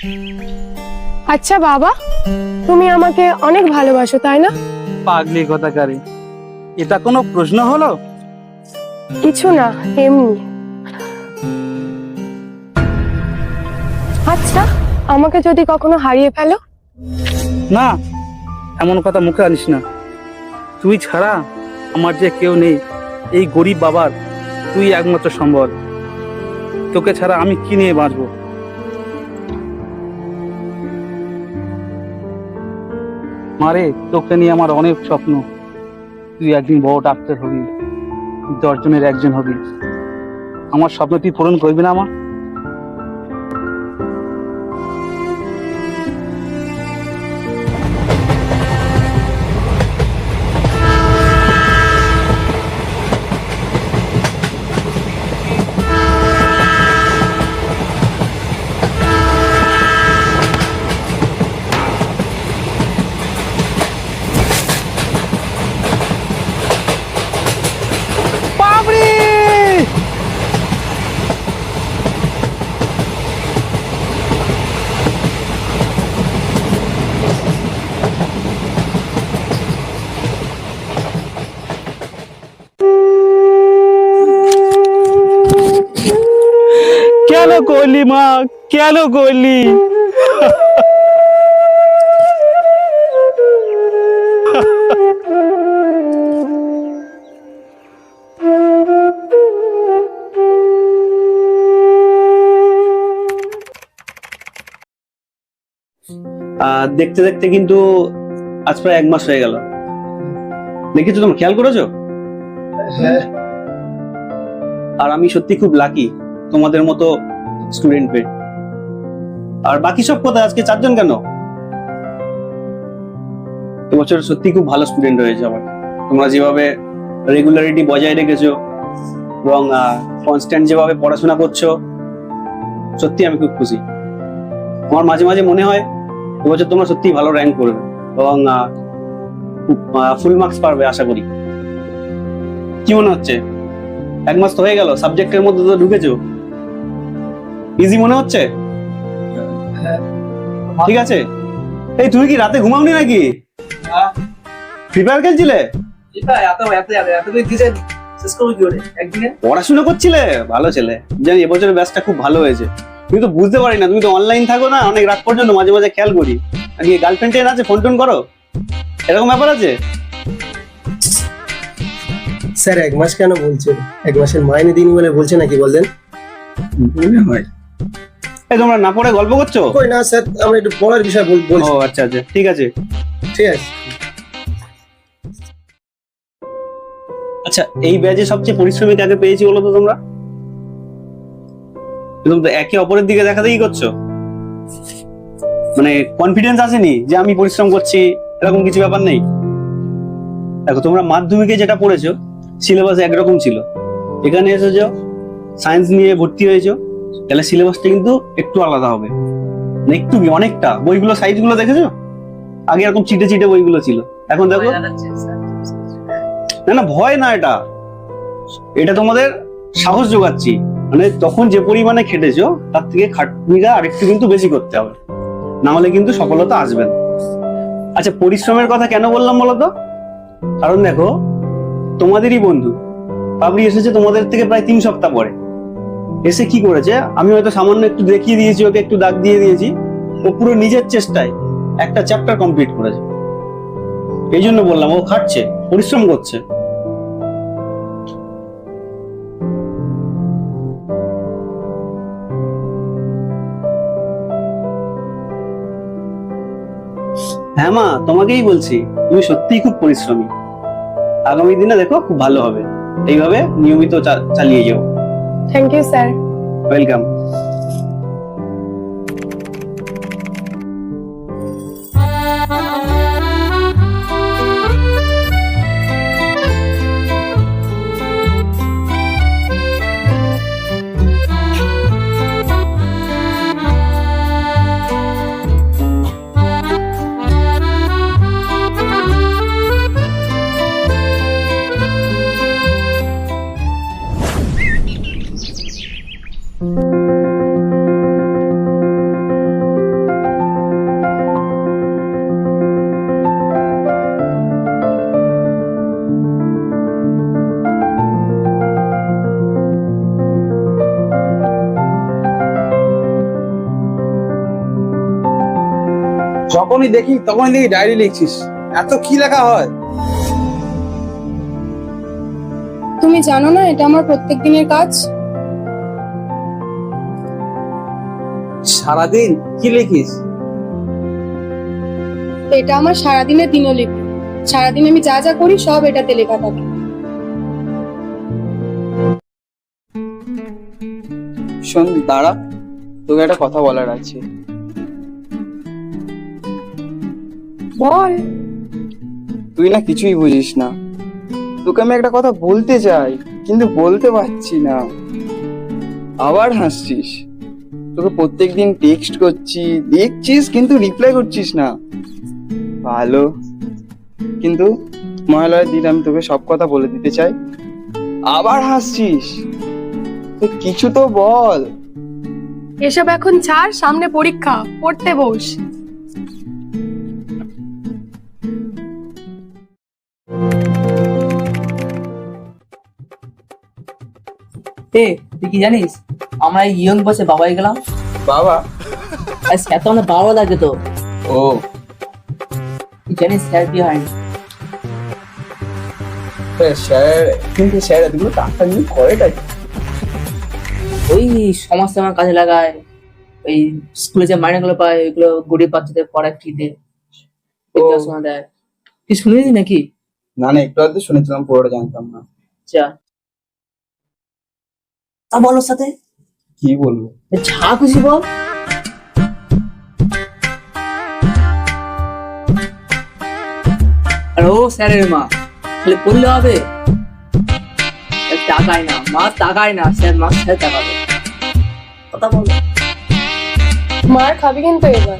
আচ্ছা বাবা তুমি আমাকে অনেক ভালোবাসো তাই না? পাগলি কথাকারি। এটা কোনো প্রশ্ন হলো? কিছু না এমনি। আচ্ছা আমাকে যদি কখনো হারিয়ে ফেলো? না এমন কথা মুখে আনিস না। তুই ছাড়া আমার যে কেউ নেই এই গরিব বাবার তুই একমাত্র সম্বল। তোকে ছাড়া আমি কি নিয়ে বাঁচবো? মারে, তোকে নিয়ে আমার অনেক স্বপ্ন। তুই একদিন বড় ডাক্তার হবি, দশজনের একজন হবি। আমার স্বপ্ন তুই পূরণ করবি না আমার কেন করলি মা? কেন করলি? দেখতে দেখতে কিন্তু আজ প্রায় এক মাস হয়ে গেল। দেখেছ তোমরা খেয়াল করেছ? আর আমি সত্যি খুব লাকি তোমাদের মতো স্টুডেন্ট পেয়ে আর বাকি সব কথা, আজকে চারজন কেন? এবছর সত্যি খুব ভালো স্টুডেন্ট হয়েছে আমার। তোমরা যেভাবে রেগুলারিটি বজায় রেখেছো এবং কনস্ট্যান্ট যেভাবে পড়াশোনা করছ, সত্যি আমি খুব খুশি। আমার মাঝে মাঝে মনে হয় এবছর তোমরা সত্যি ভালো র্যাঙ্ক করবে এবং ফুল মার্কস পারবে আশা করি। কি মনে হচ্ছে? এক মাস তো হয়ে গেল সাবজেক্টের মধ্যে তো ঢুকেছো? ইজি মনে হচ্ছে? ঠিক আছে। এই তুমি কি রাতে ঘুমাওনি নাকি? ফ্রি ফায়ার খেলছিলে? পড়াশোনা করছিলে? ভালো ছেলে। জানি এবছরের ব্যাচটা খুব ভালো হয়েছে। তুমি তো বুঝতে পারি না তুমি তো অনলাইন থাকো না অনেক রাত পর্যন্ত মাঝে মাঝে খেয়াল করি। আর কি গার্লফ্রেন্ড টেন আছে ফোন টোন করো? এরকম ব্যাপার আছে? স্যার এক মাস কেন বলছেন? এক মাসের মাইনে দিন বলে বলছে নাকি বললেন? এই তোমরা না পড়ে গল্প করছ? কই না স্যার আমরা একটু পড়ার বিষয় বল- ও আচ্ছা আচ্ছা ঠিক আছে। ঠিক আছে। আচ্ছা এই ব্যাচে সবচেয়ে পরিশ্রমী কাকে পেয়েছি বলো তো তোমরা? তোমরা তো একে অপরের দিকে দেখা দেখি করছ। মানে কনফিডেন্স আসেনি যে আমি পরিশ্রম করছি এরকম কিছু ব্যাপার নেই। দেখো তোমরা মাধ্যমিকে যেটা পড়েছো সিলেবাস একরকম ছিল। এখানে এসেছ সায়েন্স নিয়ে ভর্তি হয়েছো। তাহলে সিলেবাসটা কিন্তু একটু আলাদা হবে। মানে একটু কি অনেকটা। বইগুলো সাইজগুলো দেখেছ? আগে এরকম চিটে চিটে বইগুলো ছিল। এখন দেখো। না না ভয় না এটা। এটা তোমাদের সাহস যোগাচ্ছি। মানে তখন যে পরিমাণে খেটেছো তার থেকে খাটনিটা আরেকটু কিন্তু বেশি করতে হবে। না হলে কিন্তু সফলতা আসবে না। আচ্ছা পরিশ্রমের কথা কেন বললাম বলতো কারণ দেখো তোমাদেরই বন্ধু। পাবলি এসেছে তোমাদের থেকে প্রায় তিন সপ্তাহ পরে। এসে কি করেছে? আমি হয়তো সামান্য একটু দেখিয়ে দিয়েছি, ওকে একটু দাগ দিয়ে দিয়েছি। ও পুরো নিজের চেষ্টায় একটা চ্যাপ্টার কমপ্লিট করেছে। এই জন্য বললাম, ও খাটছে, পরিশ্রম করছে। হ্যাঁ মা, তোমাকেই বলছি, তুমি সত্যিই খুব পরিশ্রমী। আগামী দিনে দেখো, খুব ভালো হবে। এইভাবে নিয়মিত চালিয়ে যাও। থ্যাংক ইউ স্যার ওয়েলকাম যখনই দেখি তখনই দেখি ডায়েরি লিখছিস। এত কি লেখা হয়? তুমি জানো না এটা আমার প্রত্যেক দিনের কাজ? সারাদিন কি লিখিস? এটা আমার সারাদিনের দিনলিপি সারাদিন আমি যা যা করি সব এটাতে লেখা থাকে। শোন দাঁড়া তোকে একটা কথা বলার আছে। বল। তুই না কিছুই বুঝিস না। তোকে আমি একটা কথা বলতে চাই কিন্তু বলতে পারছি না। আবার হাসছিস। তোকে প্রত্যেকদিন টেক্সট করছি দেখছিস কিন্তু রিপ্লাই করছিস না। ভালো। কিন্তু মহালয়ার দিন আমি তোকে সব কথা বলে দিতে চাই। আবার হাসছিস। কিছু তো বল। এসব এখন ছাড় সামনে পরীক্ষা পড়তে বস। এ তুই কি জানিস? আমরা এই ইয়ং বসে বাবাই গেলাম। বাবা? আর স্যার তো আমাদের বাবা লাগে তো। ও। তুই জানিস স্যার কি হয়নি স্যার কিন্তু স্যার এতগুলো টাকা নিয়ে করেটা ওই সমাজ সেবার কাজে লাগায়। ওই স্কুলে যে মাইনেগুলো পায় ওইগুলো গরিব বাচ্চাদের পড়ায় ফ্রিতে। দেয়। তুই শুনেছিস নাকি? না না একটু আধটু শুনেছিলাম পুরোটা জানতাম না। যা তা বল সাথে। কি বলব? যা খুশি বল। আর ও স্যারের মা। খালি পড়লে হবে? এ টাকায় না মা টাকায় না স্যার মা স্যার টাকাবে কথা বল। মার খাবি কিন্তু এবার।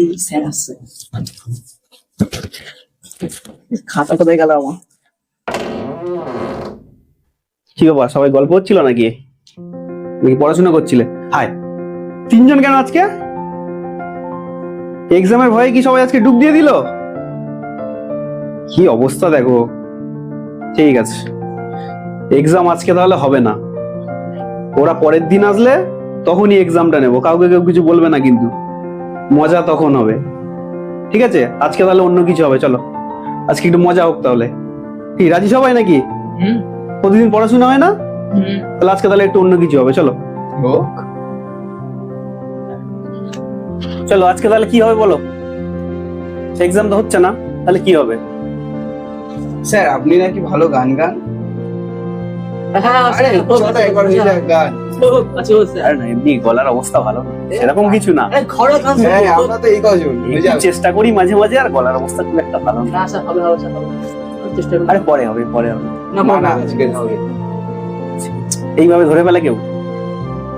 এই স্যার আসছে। খাতা কোথায় গেল আমার? কি ব্যাপার সবাই গল্প হচ্ছিল নাকি? নাকি পড়াশোনা করছিলে? হাই তিনজন কেন আজকে? এক্সামের ভয়ে কি সবাই আজকে ডুব দিয়ে দিল? কি অবস্থা দেখো। ঠিক আছে। এক্সাম আজকে তাহলে হবে না। ওরা পরের দিন আসলে তখনই এক্সামটা নেব। কাউকে কেউ কিছু বলবে না কিন্তু। মজা তখন হবে। ঠিক আছে? আজকে তাহলে অন্য কিছু হবে চলো। আজকে একটু মজা হোক তাহলে। কি রাজি সবাই নাকি? হুম। প্রতিদিন পড়াশোনা হয় না? তাহলে আজকে তাহলে একটু অন্য কিছু হবে চলো। চলো আজকে তাহলে কি হবে বলো? এক্সাম তো হচ্ছে না তাহলে কি হবে? স্যার আপনি নাকি ভালো গান গান? চেষ্টা করি মাঝে মাঝে আর গলার অবস্থা খুব একটা ভালো না। চেষ্টা করব। আরে পরে হবে পরে হবে। না না আজকে হবে। এইভাবে ধরে ফেলে কেউ?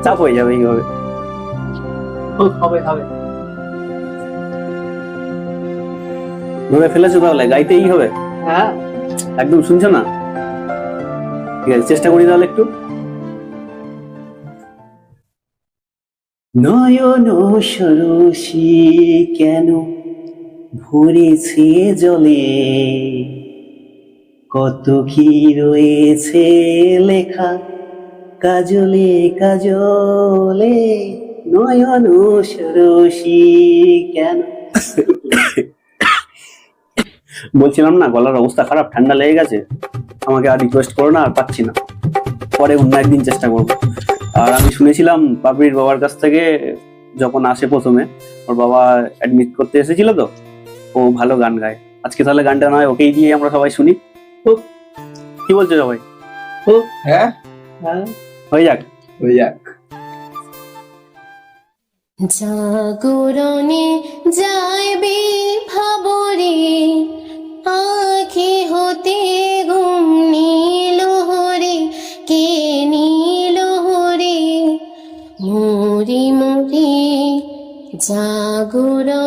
চাপ হয়ে যাবে এইভাবে। হবে হবে। ধরে ফেলেছো তাহলে? গাইতেই হবে? হ্যাঁ। একদম শুনছো না? ঠিক আছে চেষ্টা করি তাহলে একটু। নয়ন সরসী কেন ভরেছে জলে? কত কি রয়েছে লেখা? কাজলে কাজলে নয়ন সরসী কেন? বলছিলাম না, গলার অবস্থা খারাপ, ঠান্ডা লেগে গেছে। আমাকে আর রিকোয়েস্ট করো না, আর পাচ্ছি না। পরে অন্য একদিন চেষ্টা করব। আর আমি শুনেছিলাম, পাপড়ির বাবার কাছ থেকে যখন আসে প্রথমে, ওর বাবা অ্যাডমিট করতে এসেছিল তো, ও ভালো গান গায়। আজকে তাহলে গানটা নয়, ওকেই দিয়ে আমরা সবাই শুনি। কি বলছো সবাই হ্যাঁ? হ্যাঁ। হয়ে যাক। হয়ে যাক। জাগরণে যাইবে ভাবরে আখি হতে ঘুম নীল হরে কে নীল হরে? মরি মরি জাগরণে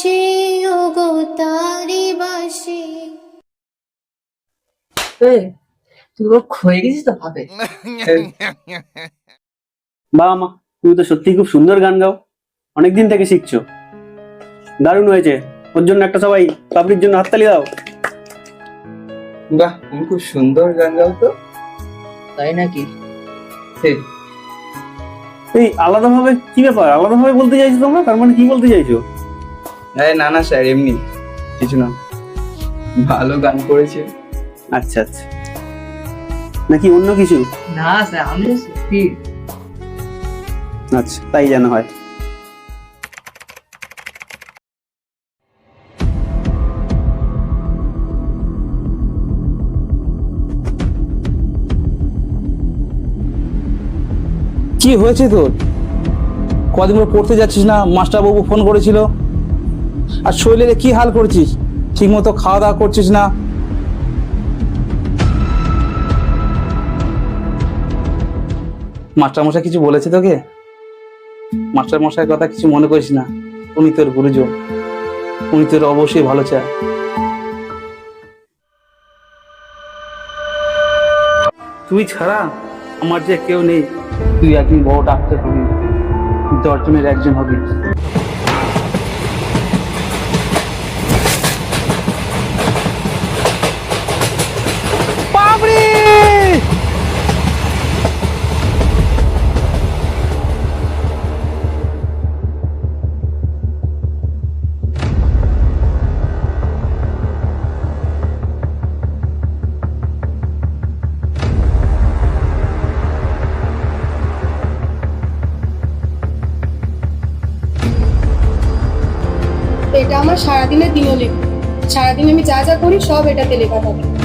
বাসে ওগো তারে বাসে। তুই তো গেছিস তো ভাবে। বাবা মা তুমি তো সত্যি খুব সুন্দর গান গাও। অনেকদিন থেকে শিখছো। দারুণ হয়েছে। ওর জন্য একটা সবাই পাবলির জন্য হাততালি দাও। বাহ তুমি খুব সুন্দর গান গাও তো। তাই নাকি? এই আলাদাভাবে কি ব্যাপার? আলাদাভাবে বলতে চাইছো তোমরা? তার মানে কি বলতে চাইছো? হ্যাঁ না না স্যার এমনি। কিছু না। ভালো গান করেছে। আচ্ছা আচ্ছা। নাকি অন্য কিছু? না স্যার আমি সত্যি। আচ্ছা তাই যেন হয়। কি হয়েছে তোর? কদিন পড়তে যাচ্ছিস না? মাস্টার বাবু ফোন করেছিল। আর শরীরে কি হাল করছিস? ঠিক মতো খাওয়া দাওয়া করছিস না? মাস্টার মশাই কিছু বলেছে তোকে? মাস্টার মশাইয়ের কথা কিছু মনে করিস না। উনি তোর গুরুজন। উনি তোর অবশ্যই ভালো চায়। তুই ছাড়া আমার যে কেউ নেই। তুই একদিন বড় ডাক্তার হবি। দশজনের একজন হবি। আমার দিনও লেখা সারাদিন আমি যা যা করি সব এটাতে লেখা থাকে।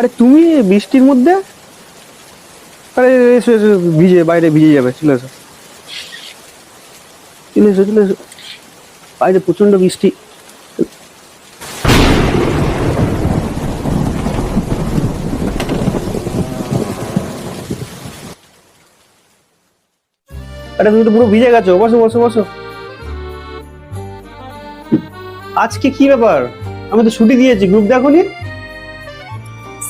আরে তুমি বৃষ্টির মধ্যে? আরে এসো এসো, ভিজে, বাইরে ভিজে যাবে, চলে এসো। চলে এসো চলে এসো। বাইরে প্রচণ্ড বৃষ্টি। আরে তুমি তো পুরো ভিজে গেছো, বসো বসো বসো। আজকে কি ব্যাপার? আমি তো ছুটি দিয়েছি গ্রুপ দেখো নি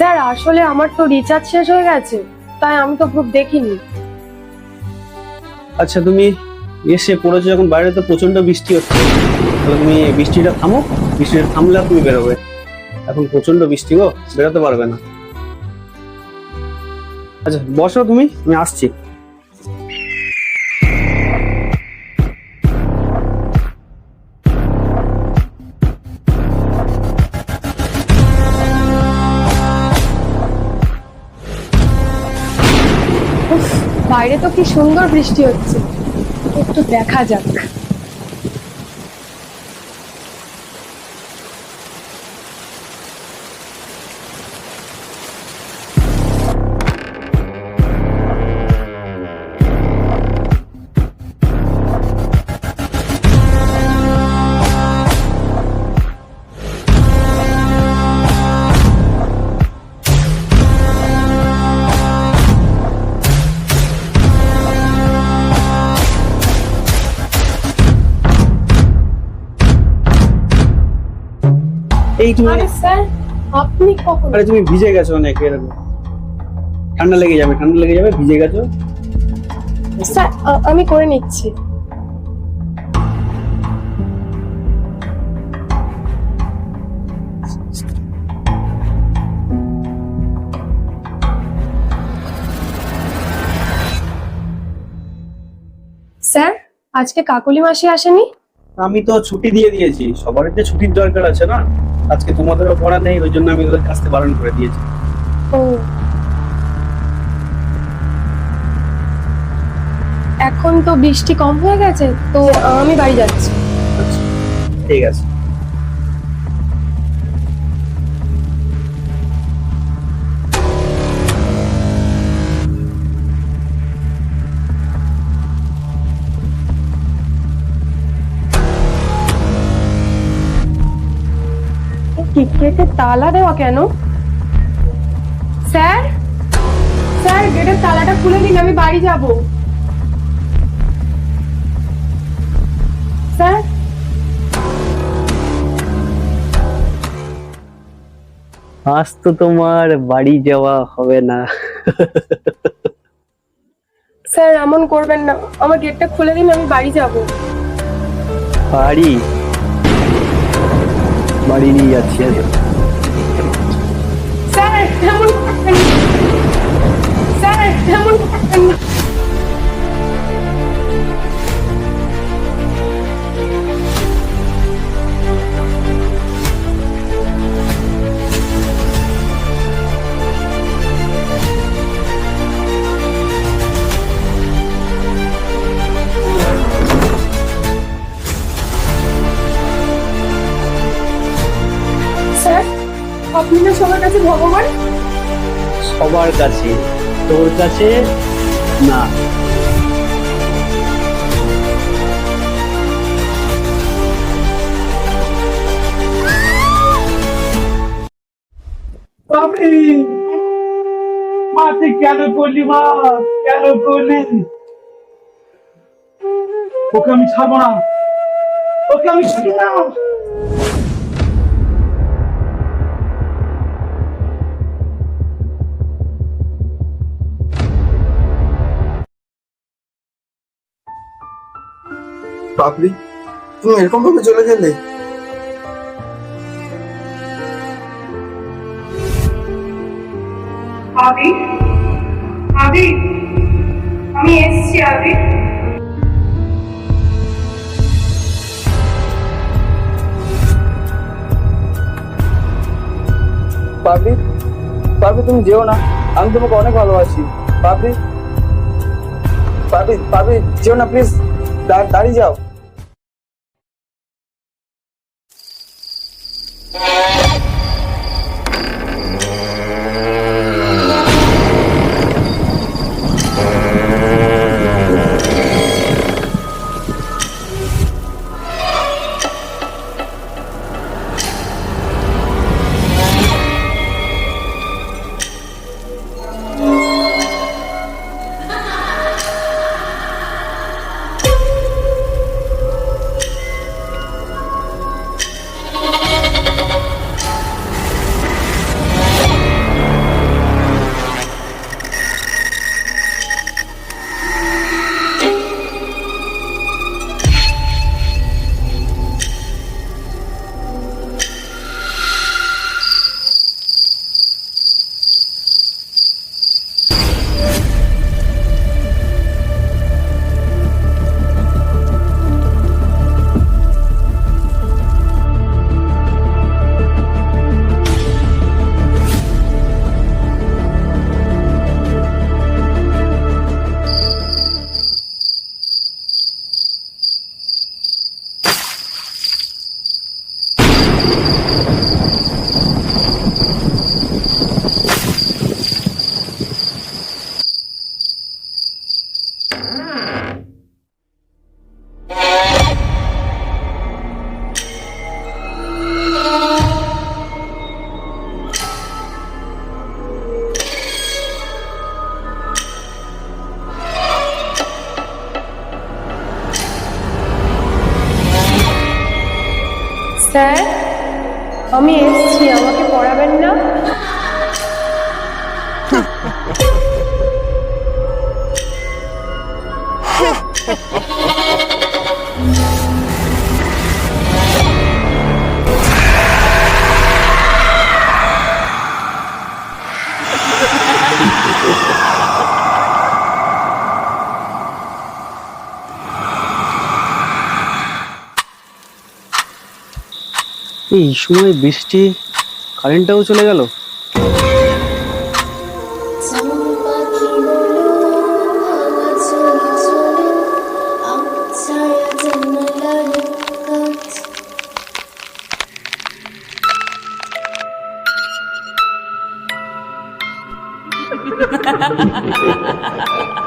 স্যার, আসলে আমার তো রিচার্জ শেষ হয়ে গেছে, তাই আমি তো গ্রুপ দেখিনি। আচ্ছা তুমি এসে পড়েছো যখন বাইরে, তো প্রচণ্ড বৃষ্টি হচ্ছে। তাহলে তুমি বৃষ্টিটা থামো, বৃষ্টিটা থামলে তুমি বেরোবে। এখন প্রচণ্ড বৃষ্টি গো, বেরোতে পারবে না। আচ্ছা বসো তুমি, আমি আসছি। বাইরে তো কি সুন্দর বৃষ্টি হচ্ছে। একটু দেখা যাক। এই তুমি? আরে স্যার আপনি কখন? আরে তুমি ভিজে গেছো অনেক এরকম ঠান্ডা লেগে যাবে ঠান্ডা লেগে যাবে ভিজে গেছো। স্যার আ- আমি করে নিচ্ছি। স্যার আজকে কাকলি মাসি আসেনি? আমি তো ছুটি দিয়ে দিয়েছি। সবারই তো ছুটির দরকার আছে না? আজকে তোমাদেরও পড়া নেই ওই জন্য আমি ওদের কাছ থেকে বারণ করে দিয়েছি। ও। এখন তো বৃষ্টি কম হয়ে গেছে তো আমি বাড়ি যাচ্ছি। ঠিক আছে। গেটে তালা দেওয়া কেন? স্যার? স্যার গেটের তালাটা খুলে দিন আমি বাড়ি যাব। স্যার? আজ তো তোমার বাড়ি যাওয়া হবে না। স্যার এমন করবেন না। আমার গেটটা খুলে দিন আমি বাড়ি যাব। বাড়ি? বাড়ি নিয়ে যাচ্ছি আজ। স্যার এমন করবেন না। স্যার এমন আপনি না সবার কাছে ভগবান? সবার কাছে তোর কাছে না। বাপরে মা তুই কেন করলি মা? কেন করলি ওকে আমি ছাড়বো না। ওকে আমি ছাড়বো না। বাপরি তুমি এরকম ভাবে চলে গেলে? আবি আবি আমি এসছি আবি। পাবলি পাবলি তুমি যেও না। আমি তোমাকে অনেক ভালোবাসি। পাবলি পাবলি পাবলি যেও না প্লিজ দাঁড়িয়ে যাও। স্যার আমি এসছি আমাকে পড়াবেন না? এই সময় বৃষ্টি কারেন্টটাও চলে গেল Ha ha ha ha ha!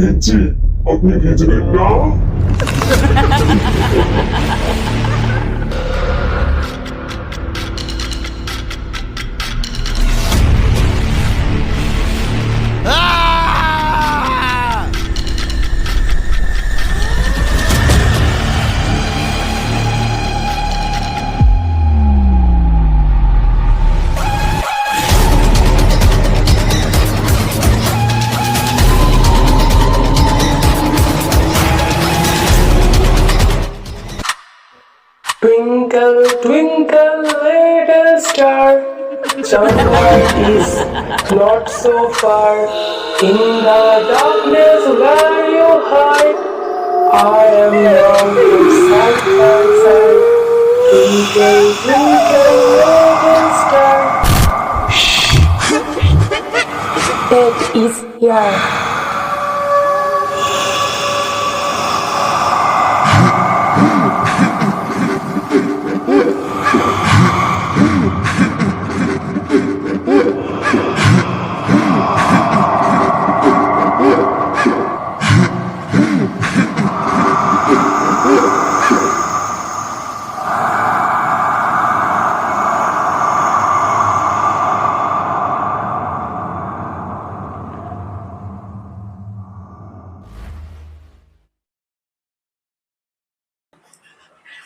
했지. 어떻게 개진했나? It is here.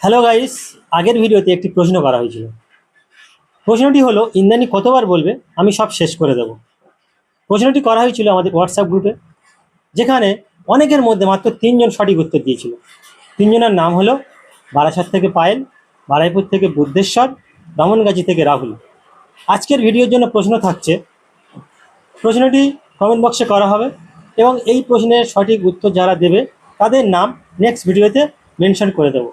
Hello guys আগের ভিডিওতে একটি প্রশ্ন করা হয়েছিল। প্রশ্নটি হলো, ইন্দ্রাণী কতবার বলবে? আমি সব শেষ করে দেব। প্রশ্নটি করা হয়েছিল আমাদের হোয়াটসঅ্যাপ গ্রুপে যেখানে অনেকের মধ্যে মাত্র তিনজন সঠিক উত্তর দিয়েছিল। তিনজনের নাম হলো বারাসাত থেকে পায়েল, বারাইপুর থেকে বুদ্ধেশ্বর দমনগাছি থেকে রাহুল। আজকের ভিডিওর জন্য প্রশ্ন থাকছে, প্রশ্নটি কমেন্ট বক্সে করা হবে এবং এই প্রশ্নের সঠিক উত্তর যারা দেবে, তাদের নাম নেক্সট ভিডিওতে মেনশন করে দেবো।